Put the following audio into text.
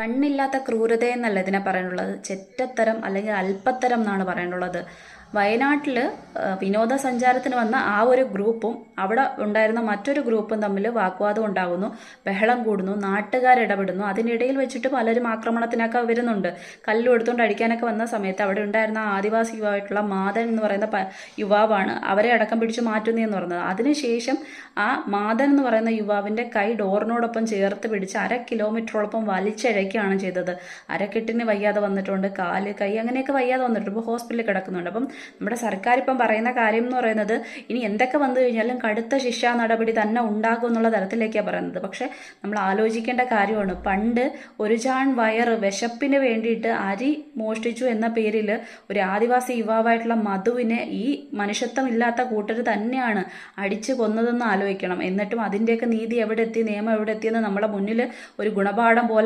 കണ്ണില്ലാത്ത ക്രൂരത എന്നല്ല ഇതിനെ പറയാനുള്ളത്. ചെറ്റത്തരം അല്ലെങ്കിൽ അല്പത്തരം എന്നാണ് പറയാനുള്ളത്. വയനാട്ടിൽ വിനോദസഞ്ചാരത്തിന് വന്ന ആ ഒരു ഗ്രൂപ്പും അവിടെ ഉണ്ടായിരുന്ന മറ്റൊരു ഗ്രൂപ്പും തമ്മിൽ വാഗ്വാദം ഉണ്ടാകുന്നു ബഹളം കൂടുന്നു നാട്ടുകാർ ഇടപെടുന്നു. അതിനിടയിൽ വെച്ചിട്ട് പലരും ആക്രമണത്തിനൊക്കെ വരുന്നുണ്ട്. കല്ലും എടുത്തുകൊണ്ട് അടിക്കാനൊക്കെ വന്ന സമയത്ത് അവിടെ ഉണ്ടായിരുന്ന ആദിവാസി യുവാവായിട്ടുള്ള മാതൻ എന്ന് പറയുന്ന യുവാവാണ് അവരെ അടക്കം പിടിച്ച് മാറ്റുന്നതെന്ന് പറയുന്നത് അതിനുശേഷം ആ മാതൻ എന്ന് പറയുന്ന യുവാവിന്റെ കൈ ഡോറിനോടൊപ്പം ചേർത്ത് പിടിച്ച് അര കിലോമീറ്ററോളപ്പം വലിച്ചഴക്കുകയാണ് ചെയ്തത്. അരക്കെട്ടിന് വയ്യാതെ വന്നിട്ടുണ്ട് കാൽ കൈ അങ്ങനെയൊക്കെ വയ്യാതെ വന്നിട്ടുണ്ട്. ഇപ്പോൾ ഹോസ്പിറ്റലിൽ കിടക്കുന്നുണ്ട്. അപ്പം നമ്മുടെ സർക്കാർ ഇപ്പം പറയുന്ന കാര്യം എന്ന് പറയുന്നത് ഇനി എന്തൊക്കെ വന്നു കഴിഞ്ഞാലും കടുത്ത ശിക്ഷാ നടപടി തന്നെ ഉണ്ടാകും എന്നുള്ള തരത്തിലേക്കാണ് പറയുന്നത്. പക്ഷേ നമ്മൾ ആലോചിക്കേണ്ട കാര്യമാണ്. പണ്ട് ഒരു ചാൺ വയർ വിശപ്പിന് വേണ്ടിയിട്ട് അരി മോഷ്ടിച്ചു എന്ന പേരിൽ ഒരു ആദിവാസി യുവാവായിട്ടുള്ള മധുവിനെ ഈ മനുഷ്യത്വമില്ലാത്ത കൂട്ടർ തന്നെയാണ് അടിച്ചു കൊന്നതെന്ന് ആലോചിക്കണം. എന്നിട്ടും അതിന്റെയൊക്കെ നീതി എവിടെ എത്തി നിയമം എവിടെ എത്തിയെന്ന് നമ്മുടെ മുന്നിൽ ഒരു ഗുണപാഠം പോലെ